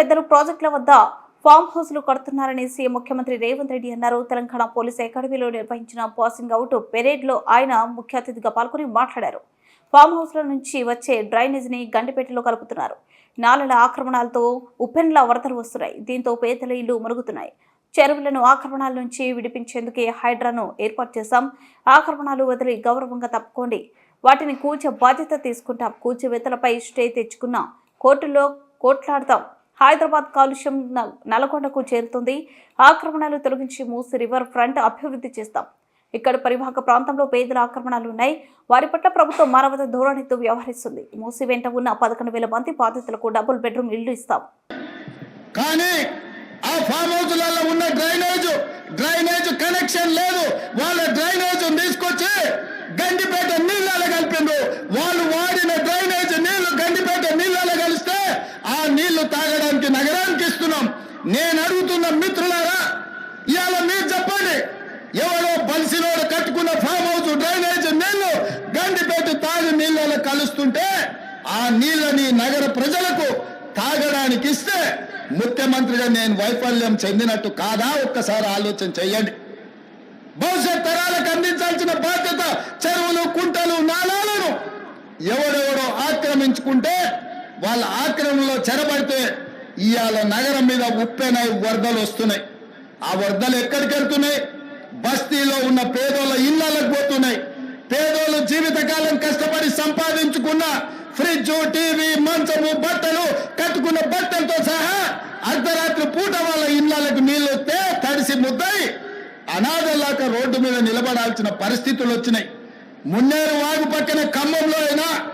పెద్దలు ప్రాజెక్టుల వద్ద ఫామ్ హౌస్లు కడుతున్నారని సీఎం ముఖ్యమంత్రి రేవంత్ రెడ్డి అన్నారు. తెలంగాణ పోలీస్ అకాడమీలో నిర్వహించిన పాసింగ్ అవుట్ పెరేడ్లో ఆయన ముఖ్య అతిథిగా పాల్గొని మాట్లాడారు. ఫామ్ హౌస్ల నుంచి వచ్చే డ్రైనేజీని గండిపేటలో కలుపుతున్నారు. నాలల ఆక్రమణాలతో ఉప్పెన్ల వరదలు వస్తున్నాయి. దీంతో పేదల ఇళ్ళు మురుగుతున్నాయి చెరువులను ఆక్రమణాల నుంచి విడిపించేందుకే హైడ్రాను ఏర్పాటు చేశాం. ఆక్రమణాలు వదిలి గౌరవంగా తప్పుకోండి. వాటిని కూల్చే బాధ్యత తీసుకుంటాం. కూల్చివేతలపై స్టే తెచ్చుకున్న కోర్టులో కోట్లాడతాం. హైదరాబాద్ కాలుష్యం నల్గొండకు చేరుతుంది. ఆక్రమణలు తొలగించి మూసి రివర్ ఫ్రంట్ అభివృద్ధి చేస్తాం. ఇక్కడ పరివాహక ప్రాంతంలో పేదల ఆక్రమణలు ఉన్నాయి. వారి పట్ల ప్రభుత్వం మానవత ధోరణితో వ్యవహరిస్తుంది. మూసి వెంట ఉన్న పదకొండు వేల మంది బాధితులకు డబుల్ బెడ్రూమ్ ఇల్లు ఇస్తాం. కానీ ఆ ఫామ్ హౌస్లలో ఉన్న డ్రైనేజ్ డ్రైనేజ్ కనెక్షన్ లేదు. వాళ్ళ డ్రైనేజ్ తీసుకొచ్చి గండిపేట నీళ్ళలో కలిపిండు వాళ్ళు వాడిన డ్రైనేజ్ నీళ్ళు గండిపేట నీళ్ళలో కలిస్తే ఆ నీళ్ళు తాగడానికి నగరానికి ఇస్తున్నాం నేను అడుగుతున్న మిత్రులారా ఇవాళ మీరు చెప్పండి. ఎవరో బలిసినోడు కట్టుకున్న ఫామ్ హౌస్ డ్రైనేజ్ నీళ్ళు గండిపేట తాగి నీళ్ళలో కలుస్తుంటే ఆ నీళ్ళని నగర ప్రజలకు తాగడానికి ఇస్తే ముఖ్యమంత్రిగా నేను వైఫల్యం చెందినట్టు కాదా? ఒక్కసారి ఆలోచన చెయ్యండి. భవిష్యత్ తరాలకు అందించాల్సిన బాధ్యత చెరువులు కుంటలు నాలాలను ఎవడెవడో ఆక్రమించుకుంటే వాళ్ళ ఆక్రమణలో చెరబడితే ఇవాళ నగరం మీద ఉప్పెనై వరదలు వస్తున్నాయి. ఆ వరదలు ఎక్కడికి వెళ్తున్నాయి? బస్తీలో ఉన్న పేదోళ్ళ ఇళ్ళకు పోతున్నాయి. పేదోళ్ళు జీవితకాలం కష్టపడి సంపాదించుకున్న ఫ్రిడ్జ్ టీవీ మంచము బట్టలు కట్టుకున్న బట్టలతో సహా అర్ధరాత్రి పూట వాళ్ళ ఇళ్ళకు నీళ్ళు వస్తే తడిసి ముద్దాయి అనాథలాక రోడ్డు మీద నిలబడాల్సిన పరిస్థితులు వచ్చినాయి. మున్నేరు వాగు పక్కన ఖమ్మంలో అయినా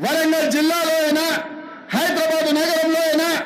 వరంగల్ జిల్లాలో అయినా హైదరాబాద్ నగరంలో అయినా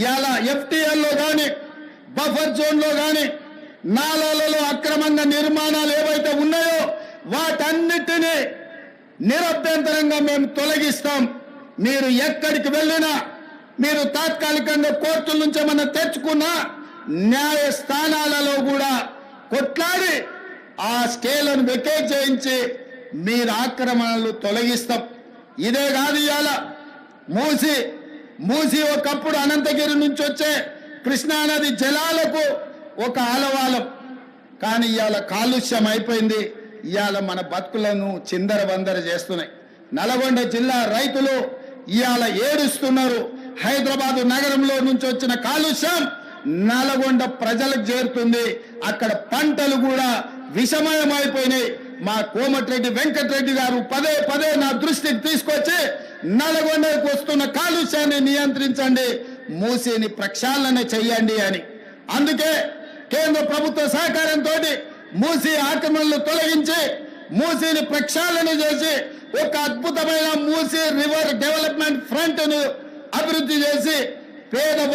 ఇవాళ ఎఫ్టీఎల్లో కానీ బఫర్ జోన్లో కానీ నాలాలలో అక్రమంగా నిర్మాణాలు ఏవైతే ఉన్నాయో వాటన్నిటినీ నిరభ్యంతరంగా మేము తొలగిస్తాం. మీరు ఎక్కడికి వెళ్ళినా మీరు తాత్కాలికంగా కోర్టుల నుంచి ఏమన్నా తెచ్చుకున్నా న్యాయ స్థానాలలో కూడా కొట్లాడి ఆ స్కేలను వెకేట్ చేయించి మీరు ఆక్రమణలు తొలగిస్తాం. ఇదే కాదు ఇవాళ మూసి మూసి ఒకప్పుడు అనంతగిరి నుంచి వచ్చే కృష్ణానది జలాలకు ఒక ఆలవాలం. కానీ ఇవాళ కాలుష్యం అయిపోయింది. ఇవాళ మన బతుకులను చిందర వందర చేస్తున్నాయి. నల్గొండ జిల్లా రైతులు ఇవాళ ఏడుస్తున్నారు. హైదరాబాదు నగరంలో నుంచి వచ్చిన కాలుష్యం నల్గొండ ప్రజలకు చేరుతుంది. అక్కడ పంటలు కూడా విషమయమైపోయినాయి. మా కోమటిరెడ్డి వెంకటరెడ్డి గారు పదే పదే నా దృష్టికి తీసుకొచ్చి నల్గొండకు వస్తున్న కాలుష్యాన్ని నియంత్రించండి మూసేని ప్రక్షాళన చెయ్యండి అని. అందుకే కేంద్ర ప్రభుత్వ సహకారంతో మూసి ఆక్రమణలు తొలగించి మూసీని ప్రక్షాళన చేసి ఒక అద్భుతమైన మూసి రివర్ డెవలప్మెంట్ ఫ్రంట్ను అభివృద్ధి చేసి పేద